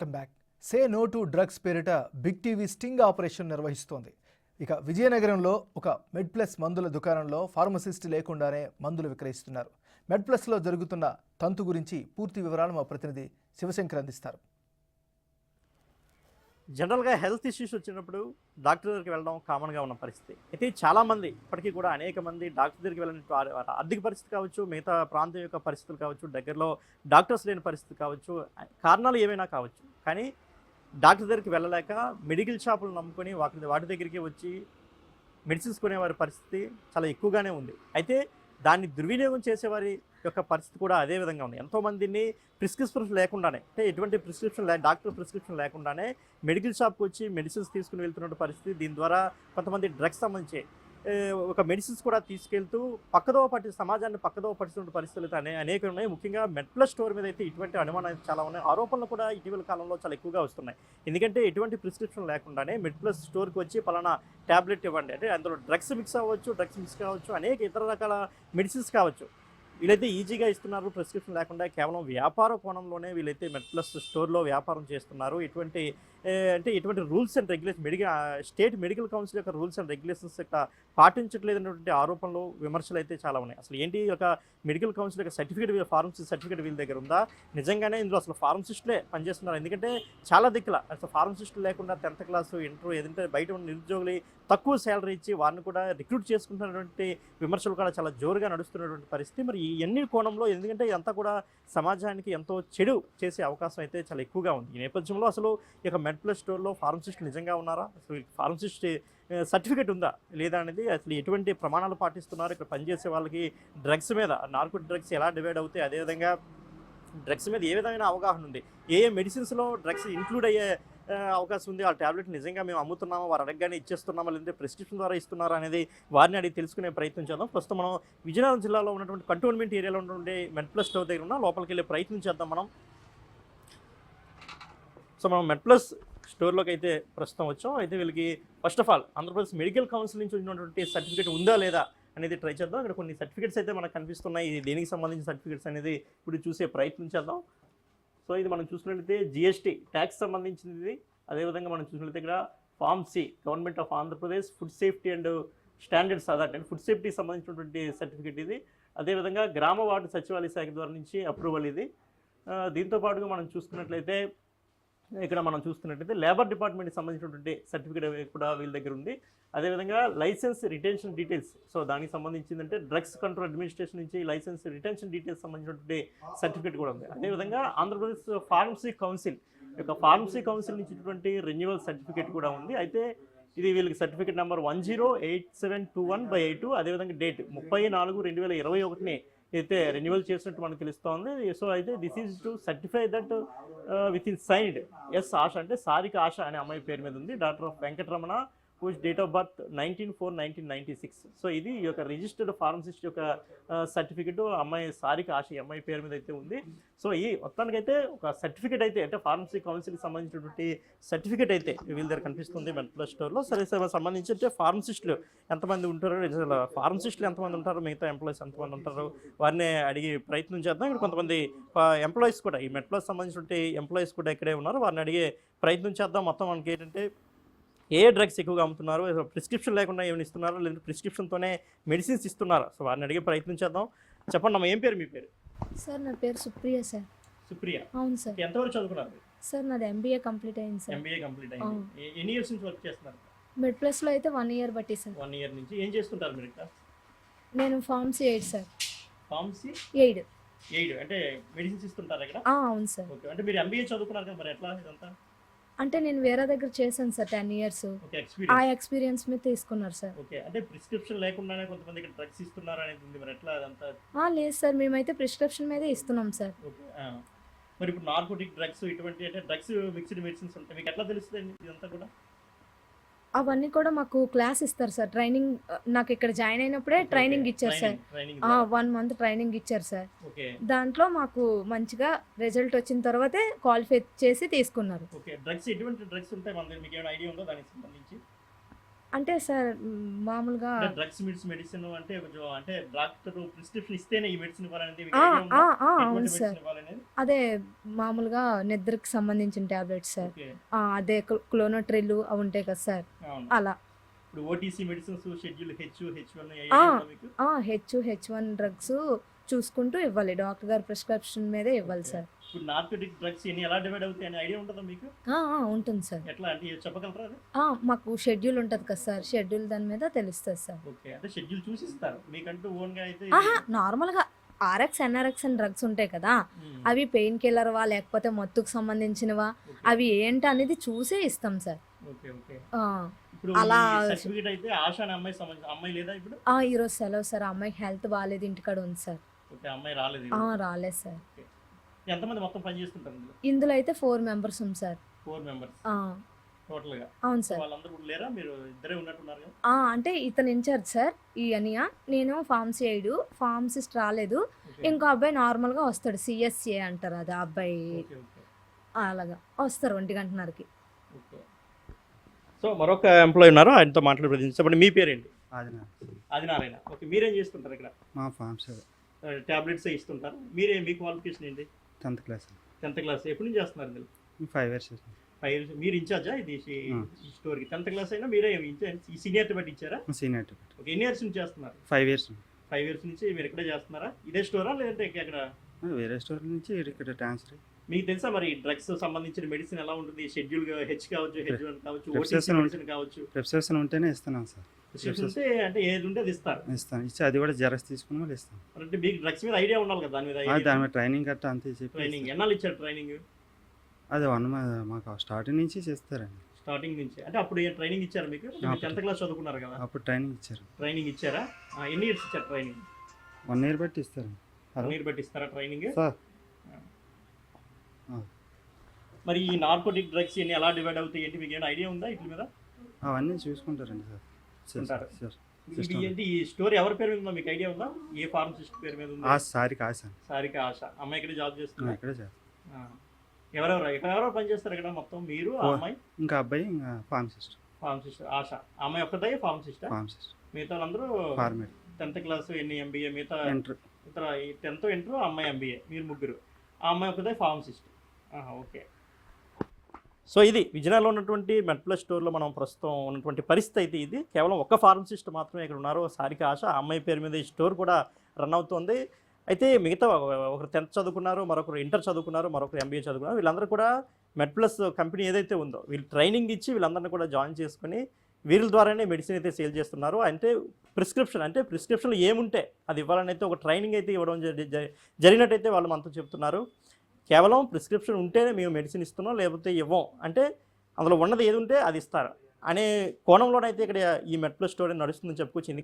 Welcome back say no to drugs పేరిట big TV sting operation నిర్వహిస్తోంది. ఇక విజయనగరంలో ఒక మెడ్ ప్లస్ మందుల దుకాణంలో ఫార్మసిస్ట్ లేకుండానే మందులు విక్రయిస్తున్నారు. మెడ్ ప్లస్లో జరుగుతున్న తంతు గురించి పూర్తి వివరాలు మా ప్రతినిధి శివశంకర్ అందిస్తారు. జనరల్గా హెల్త్ ఇష్యూస్ వచ్చినప్పుడు డాక్టర్ దగ్గరికి వెళ్ళడం కామన్గా ఉన్న పరిస్థితి. అయితే చాలామంది ఇప్పటికీ కూడా అనేక మంది డాక్టర్ దగ్గరికి వెళ్ళిన వారి- ఆర్థిక పరిస్థితి కావచ్చు మిగతా ప్రాంతం యొక్క పరిస్థితులు కావచ్చు దగ్గరలో డాక్టర్స్ లేని పరిస్థితి కావచ్చు కారణాలు ఏమైనా కావచ్చు. కానీ డాక్టర్ దగ్గరికి వెళ్ళలేక మెడికల్ షాపులు నమ్ముకొని వాటి వాటి దగ్గరికి వచ్చి మెడిసిన్స్ కొనేవారి పరిస్థితి చాలా ఎక్కువగానే ఉంది. అయితే దాన్ని దుర్వినియోగం చేసేవారి యొక్క పరిస్థితి కూడా అదే విధంగా ఉంది. ఎంతోమందిని ప్రిస్క్రిప్షన్ లేకుండానే అంటే ఎటువంటి ప్రిస్క్రిప్షన్ లే డాక్టర్ ప్రిస్క్రిప్షన్ లేకుండానే మెడికల్ షాప్కి వచ్చి మెడిసిన్స్ తీసుకుని వెళ్తున్న పరిస్థితి దీని ద్వారా కొంతమంది డ్రగ్స్ సంబంధించి ఒక మెడిసిన్స్ కూడా తీసుకెళ్తూ పక్కదో పట్టి సమాజాన్ని పక్కదో పడుతున్న పరిస్థితులు అనే అనేక ఉన్నాయి. ముఖ్యంగా మెట్ల స్టోర్ మీద అయితే ఇటువంటి అనుమానాలు చాలా ఉన్నాయి. ఆరోపణలు కూడా ఇటీవల కాలంలో చాలా ఎక్కువగా వస్తున్నాయి. ఎందుకంటే ఎటువంటి ప్రిస్క్రిప్షన్ లేకుండానే మెడ్ప్లస్ స్టోర్కి వచ్చి పలానా ట్యాబ్లెట్ ఇవ్వండి. అంటే అందులో డ్రగ్స్ మిక్స్ అవ్వచ్చు డ్రగ్స్ మిక్స్ కావచ్చు అనేక ఇతర రకాల మెడిసిన్స్ కావచ్చు. వీళ్ళైతే ఈజీగా ఇస్తున్నారు ప్రిస్క్రిప్షన్ లేకుండా కేవలం వ్యాపార కోణంలోనే వీళ్ళైతే మెడ్ ప్లస్ స్టోర్లో వ్యాపారం చేస్తున్నారు. ఇటువంటి అంటే ఇటువంటి rules and regulation medical state medical council యొక్క రూల్స్ అండ్ రెగ్యులేషన్స్ యొక్క పాటించట్లేదన్నటువంటి ఆరోపణలు విమర్శలు అయితే చాలా ఉన్నాయి. అసలు ఏంటి ఒక మెడికల్ కౌన్సిల్ యొక్క సర్టిఫికేట్ ఫార్మసీ సర్టిఫికేట్ వీళ్ళ దగ్గర ఉందా? నిజంగానే ఇందులో అసలు ఫార్మసిస్టులే పనిచేస్తున్నారు. ఎందుకంటే చాలా దిక్కుల అసలు ఫార్మసిస్టులు లేకుండా టెన్త్ క్లాస్ ఇంటర్ ఏదంటే బయట ఉన్న నిరుద్యోగులు తక్కువ శాలరీ ఇచ్చి వారిని కూడా రిక్రూట్ చేసుకుంటున్నటువంటి విమర్శలు కూడా చాలా జోరుగా నడుస్తున్నటువంటి పరిస్థితి. మరి ఎన్ని కోణంలో ఎందుకంటే ఇదంతా కూడా సమాజానికి ఎంతో చెడు చేసే అవకాశం అయితే చాలా ఎక్కువగా ఉంది. ఈ నేపథ్యంలో అసలు ఈ మెడ్ ప్లస్ స్టోర్లో ఫార్మసిస్ట్ నిజంగా ఉన్నారా? అసలు ఫార్మసిస్ట్ సర్టిఫికేట్ ఉందా? లేదా అనేది అసలు ఎటువంటి ప్రమాణాలు పాటిస్తున్నారు? ఇక్కడ పనిచేసే వాళ్ళకి డ్రగ్స్ మీద నార్కో డ్రగ్స్ ఎలా డివైడ్ అవుతాయి? అదేవిధంగా డ్రగ్స్ మీద ఏ విధమైన అవగాహన ఉంది? ఏ ఏ మెడిసిన్స్లో డ్రగ్స్ ఇంక్లూడ్ అయ్యే అవకాశం ఉంది. ఆ టాబ్లెట్ నిజంగా మేము అమ్ముతున్నామా వారు అడగగానే ఇచ్చేస్తున్నామా లేదంటే ప్రిస్క్రిప్షన్ ద్వారా ఇస్తున్నారా అనేది వారిని అడిగి తెలుసుకునే ప్రయత్నం చేద్దాం. ప్రస్తుతం మనం విజయనగరం జిల్లాలో ఉన్నటువంటి కంటోన్మెంట్ ఏరియాలో ఉన్నటువంటి మెట్ప్లస్ స్టోర్ దగ్గర ఉన్న లోపలికి వెళ్ళే ప్రయత్నం చేద్దాం మనం. సో మనం మెట్ప్లస్ స్టోర్లోకి అయితే ప్రస్తుతం వచ్చాం. అయితే వీళ్ళకి first of all Andhra Pradesh medical council నుంచి ఉన్నటువంటి సర్టిఫికేట్ ఉందా లేదా అనేది ట్రై చేద్దాం. ఇక్కడ కొన్ని సర్టిఫికేట్స్ అయితే మనకు కనిపిస్తున్నాయి. దేనికి సంబంధించిన సర్టిఫికేట్స్ అనేది ఇప్పుడు చూసే ప్రయత్నం చేద్దాం. సో ఇది మనం చూసినట్లయితే జిఎస్టీ ట్యాక్స్ సంబంధించింది ఇది అదేవిధంగా మనం చూసినట్లయితే ఇక్కడ form C government of Andhra Pradesh food safety and standards authority అంటే ఫుడ్ సేఫ్టీకి సంబంధించినటువంటి సర్టిఫికేట్ ఇది. అదేవిధంగా గ్రామ వార్డు సచివాలయ శాఖ ద్వారా నుంచి అప్రూవల్ ఇది. దీంతో పాటుగా మనం చూసుకున్నట్లయితే ఇక్కడ మనం చూస్తున్నట్లయితే లేబర్ డిపార్ట్మెంట్కి సంబంధించినటువంటి సర్టిఫికేట్ కూడా వీళ్ళ దగ్గర ఉంది. అదేవిధంగా లైసెన్స్ రిటెన్షన్ డీటెయిల్స్ సో దానికి సంబంధించిందంటే డ్రగ్స్ కంట్రోల్ అడ్మినిస్ట్రేషన్ నుంచి లైసెన్స్ రిటెన్షన్ డీటెయిల్స్ సంబంధించినటువంటి సర్టిఫికేట్ కూడా ఉంది. అదేవిధంగా ఆంధ్రప్రదేశ్ ఫార్మసీ కౌన్సిల్ యొక్క ఫార్మసీ కౌన్సిల్ నుంచి ఇటువంటి రెన్యువల్ సర్టిఫికేట్ కూడా ఉంది. అయితే ఇది వీళ్ళకి certificate number one zero eight seven two one by eight అదేవిధంగా డేట్ ముప్పై నాలుగు రెండు వేల ఇరవై ఒకటిని అయితే రెన్యువల్ చేసినట్టు మనకు తెలుస్తోంది. సో అయితే this is to certify that with in signed S Asha అంటే సారిక ఆశ అనే అమ్మాయి పేరు మీద ఉంది. Daughter of Venkataramana whose date of birth nineteen four nineteen ninety six so ఇది ఈ యొక్క రిజిస్టర్డ్ ఫార్మసిస్ట్ యొక్క సర్టిఫికెట్ అమ్మాయి సారిక ఆశ అమ్మాయి పేరు మీద అయితే ఉంది. సో ఈ మొత్తానికైతే ఒక సర్టిఫికేట్ అయితే అంటే ఫార్మసీ కౌన్సిల్కి సంబంధించినటువంటి సర్టిఫికెట్ అయితే వీళ్ళ దగ్గర కనిపిస్తుంది మెడ్ ప్లస్ స్టోర్లో సరే సరే సంబంధించి అంటే ఫార్మసిస్టులు ఎంతమంది ఉంటారో? అసలు ఫార్మసిస్టులు ఎంతమంది ఉంటారో? మిగతా ఎంప్లాయీస్ ఎంతమంది ఉంటారో? వారిని అడిగి ప్రయత్నం చేద్దాం. ఇక్కడ కొంతమంది ఎంప్లాయీస్ కూడా ఈ మెడ్ సంబంధించినటువంటి ఎంప్లాయీస్ కూడా ఇక్కడే ఉన్నారు. వారిని అడిగే ప్రయత్నం చేద్దాం. మొత్తం మనకి ఏంటంటే ఏ డ్రగ్స్ ఎక్కువగా అమ్ముతున్నారు? ప్రిస్క్రిప్షన్ లేకుండా ఏమైనా ఇస్తున్నారో? లేదంటే ప్రిస్క్రిప్షన్తోనే మెడిసిన్స్ ఇస్తున్నారా? సో వారిని అడిగే ప్రయత్నం చేద్దాం. చెప్పండి అమ్మ ఏం పేరు మీ పేరు? సార్ నా పేరు సుప్రియ సార్. సుప్రియ. అవును సార్. ఎంతవరకు చదువుకున్నారు సార్ నాది ఎంబీఏ కంప్లీట్ అయింది సార్. ఎంబీఏ కంప్లీట్ అయింది. ఎన్ని ఇయర్స్ నుంచి వర్క్ చేస్తున్నారు? మిడ్ ప్లస్లో అయితే వన్ ఇయర్ బట్టి సార్. వన్ ఇయర్ నుంచి. ఏం చేస్తుంటారు మీరు ఇక్కడ? నేను pharmacy aid sir. Pharmacy aid aid అంటే మెడిసిన్స్ ఇస్తుంటారు ఇక్కడ? అవును సార్. ఓకే అంటే మీరు ఎంబీఏ చదువుకున్నారు కదా మరి ఎట్లా ఇదంతా? అంటే నేను వేరే దగ్గర చేశాను సార్ టెన్ ఇయర్స్. ఆ ఎక్స్పీరియన్స్ మీద తీసుకున్నారు సార్. ఓకే అంటే ప్రిస్క్రిప్షన్ లేకుండానే కొంతమంది ఇక్కడ డ్రగ్స్ ఇస్తున్నారు అనేది ఉంది మరి ఎట్లా అదంతా? లేదు సార్ మేమైతే ప్రిస్క్రిప్షన్ మీదే ఇస్తున్నాం సార్. మరి ఇప్పుడు నార్కోటిక్ డ్రగ్స్ ఇటువంటి అంటే డ్రగ్స్ మిక్స్డ్ మెడిసిన్స్ ఉంటాయి. మీకు ఎట్లా తెలుస్తుంది ఇదంతా కూడా? అవన్నీ కూడా మాకు క్లాస్ ఇస్తారు సార్. ట్రైనింగ్ నాకు ఇక్కడ జాయిన్ అయినప్పుడే ట్రైనింగ్ ఇచ్చారు సార్. వన్ మంత్ ట్రైనింగ్ ఇచ్చారు సార్. దాంట్లో మాకు మంచిగా రిజల్ట్ వచ్చిన తర్వాతే క్వాలిఫై చేసి తీసుకున్నారు. అంటే సార్ మామూలుగా డ్రగ్స్ మెడిసిన్ మెడిసిన్ అంటే కొంచెం అంటే డాక్టర్ ప్రిస్క్రిప్షన్ ఇస్తేనే ఈ మెడిసిన్ ఇవ్వాలనేది ఆ? ఆ, అవును సార్? అదే మామూలుగా నిద్రకి సంబంధించిన టాబ్లెట్స్ సార్. ఆ, అదే క్లోనోట్రిల్ అవి ఉంటాయి కదా సార్. అలా. ఇప్పుడు OTC medicines schedule H H one H H one drugs చూసుకుంటూ ఇవ్వాలి. డాక్టర్ గారి ప్రిస్క్రిప్షన్ మీదే ఇవ్వాలి. సార్. ఇప్పుడు నార్కోటిక్ డ్రగ్స్ ఎన్ని ఎలా డివైడ్ అవుతాయి అనే ఐడియా ఉంటుందా మీకు? ఉంటుంది సార్. ఎట్లా అంటే చెప్పగలరా అది? మాకు షెడ్యూల్ ఉంటుంది కదా సార్. షెడ్యూల్ దాని మీద తెలుస్తుంది సార్. ఓకే అంటే షెడ్యూల్ చూసి ఇస్తారు మీకంటూ ఓన్గా అయితే నార్మల్గా ఆర్ఎక్స్ ఎన్ఆర్ఎక్స్ అని డ్రగ్స్ ఉంటాయి కదా. అవి పెయిన్ కిల్లర్వా లేకపోతే మత్తుకు సంబంధించినవా. అవి ఏంటి అనేది చూసే ఇస్తాం సార్. అలా- అమ్మాయి అమ్మాయి ఈరోజు సెలవు సార్. అమ్మాయికి హెల్త్ బాగాలేదు ఇంటికాడ ఉంది సార్. అమ్మాయి రాలేదు సార్. ఎంతమంది మొత్తం పని చేస్తుంటారు ఇందులో? ఇందులో అయితే ఫోర్ మెంబర్స్ ఉంది సార్. Four members? ఆ, టోటల్గా అవును సార్. వాళ్ళందరూ కూడా లేరా? మీరు ఇద్దరే ఉన్నట్టున్నారు కదా? ఆ, అంటే ఇతను ఇన్ఛార్జ్ సార్ ఈ అనియా. నేను ఫార్మసీ ఐడు ఫార్మసిస్ట్ రాలేదు. ఇంకో అబ్బాయి నార్మల్గా వస్తాడు సిఎస్ఏ అంటారు అది ఆ అబ్బాయి ఓకే ఓకే. అలాగా. వస్తారు ఒంటి గంటన్నరకి. ఓకే. సో మరొక ఎంప్లాయీ ఉన్నారు? ఆయనతో మాట్లాడి ప్రయత్నించండి మీ పేరేంటి? అది నా ఆదినారాయణ. ఓకే మీరేం చేస్తుంటారు ఇక్కడ? మా ఫామ్స్ టాబ్లెట్స్ ఇస్తుంటారు. మీరే మీ క్వాలిఫికేషన్ ఏంటి? టెన్త్ క్లాస్ టెన్త్ క్లాస్ ఎప్పటి నుంచి చేస్తున్నారు ఇందులో ఫైవ్ ఇయర్స్ ఫైవ్ ఇయర్స్. మీరు ఇన్ఛార్జా? ఇది స్టోర్కి. టెన్త్ క్లాస్ అయినా మీరే ఈ సీనియర్ బట్టి ఇచ్చారా? సీనియర్ ఓకే ఎన్ని ఇయర్స్ నుంచి చేస్తున్నారు? ఫైవ్ ఇయర్స్ ఫైవ్ ఇయర్స్ నుంచి మీరు ఇక్కడే చేస్తున్నారా? ఇదే స్టోరా లేదంటే అక్కడ వేరే స్టోర్ నుంచి ఇక్కడ ట్రాన్స్ఫర్ మీకు తెలుసా మరి డ్రగ్స్ సంబంధించిన మెడిసిన్ ఎలా ఉంటుంది? షెడ్యూల్ హెచ్ కావచ్చు హెచ్ వన్ కావచ్చు కావచ్చు. ప్రిస్క్రిప్షన్ ఉంటేనే ఇస్తున్నాం సార్. ఉంటే అంటే ఏది ఉంటే అది ఇస్తారు. ఇస్తాను. ఇచ్చి అది కూడా జెరాక్స్ తీసుకుని వాళ్ళు ఇస్తాం అంటే మీకు డ్రగ్స్ మీద ఐడియా ఉండాలి కదా దాని మీద ఆ, దాని మీద ట్రైనింగ్ గట్టా అంతే చెప్పి ట్రైనింగ్. ఎన్నాళ్ళు ఇచ్చారు ట్రైనింగ్? అది వన్ మాకు స్టార్టింగ్ నుంచి చేస్తారండి. స్టార్టింగ్ నుంచి. అంటే అప్పుడు ఏ ట్రైనింగ్ ఇచ్చారు మీకు. టెన్త్ క్లాస్ చదువుకున్నారు కదా. అప్పుడు ట్రైనింగ్ ఇచ్చారు. ట్రైనింగ్ ఇచ్చారా? ఆ, ఎన్ని ఇయర్స్ ఇచ్చారు ట్రైనింగ్? వన్ ఇయర్ బట్టి ఇస్తారు హలో మీరు బట్టి ఇస్తారా ట్రైనింగ్? సార్. మరి ఈ నార్కోటిక్ డ్రగ్స్ ఇన్ని ఎలా డివైడ్ అవుతాయి? ఏంటి మీకు ఏమైనా ఐడియా ఉందా వీటి మీద? అవన్నీ చూసుకుంటారండి సార్. ఉంటారు. ఏంటి? ఈ స్టోరీ ఎవరి పేరు మీద ఉందో మీకు ఐడియా ఉందా? ఏ ఫార్మసిస్ట్ పేరు మీద ఉంది? సారికి ఆశాను సారిక ఆశ. అమ్మాయి ఇక్కడ జాబ్ చేస్తుంది? ఇక్కడే ఎవరెవరు ఎవరెవరు పని చేస్తారు ఇక్కడ మొత్తం? మీరు. అమ్మాయి? ఇంకా అబ్బాయి ఇంకా ఫార్మసిస్ట్ ఫార్మసిస్ట్ ఆశ. అమ్మాయి ఒక్కదే ఫార్మసిస్ట్ ఫార్మసిస్ట్ మిగతా వాళ్ళందరూ ఫార్మేట్. టెన్త్ క్లాస్ ఎన్ని ఎంబీఏ మిగతా ఎంటర్ ఇతర టెన్త్ ఇంటర్ అమ్మాయి ఎంబీఏ మీరు ముగ్గురు. ఆ అమ్మాయి ఒకదే ఫార్మసిస్ట్ ఓకే. సో ఇది విజయనగరంలో ఉన్నటువంటి మెడ్ప్లస్ స్టోర్లో మనం ప్రస్తుతం ఉన్నటువంటి పరిస్థితి అయితే ఇది. కేవలం ఒక ఫార్మసిస్ట్ మాత్రమే ఇక్కడ ఉన్నారు. సారిక ఆశ ఆ అమ్మాయి పేరు మీద ఈ స్టోర్ కూడా రన్ అవుతుంది. అయితే మిగతా ఒకరు టెన్త్ చదువుకున్నారు మరొకరు ఇంటర్ చదువుకున్నారు మరొకరు ఎంబీఏ చదువుకున్నారు. వీళ్ళందరూ కూడా మెడ్ప్లస్ కంపెనీ ఏదైతే ఉందో వీళ్ళు ట్రైనింగ్ ఇచ్చి వీళ్ళందరినీ కూడా జాయిన్ చేసుకుని వీళ్ళ ద్వారానే మెడిసిన్ అయితే సేల్ చేస్తున్నారు. అంటే ప్రిస్క్రిప్షన్ అంటే ప్రిస్క్రిప్షన్లో ఏముంటే అది ఇవ్వాలని అయితే ఒక ట్రైనింగ్ అయితే ఇవ్వడం జరిగి జరిగినట్టయితే వాళ్ళు మనతో చెప్తున్నారు. కేవలం ప్రిస్క్రిప్షన్ ఉంటేనే మేము మెడిసిన్ ఇస్తున్నాం లేకపోతే ఇవ్వం. అంటే అందులో ఉన్నది ఏది ఉంటే అది ఇస్తారు. అనే కోణంలోనైతే ఇక్కడ ఈ మెట్రో స్టోరీ నడుస్తుందని చెప్పుకొచ్చింది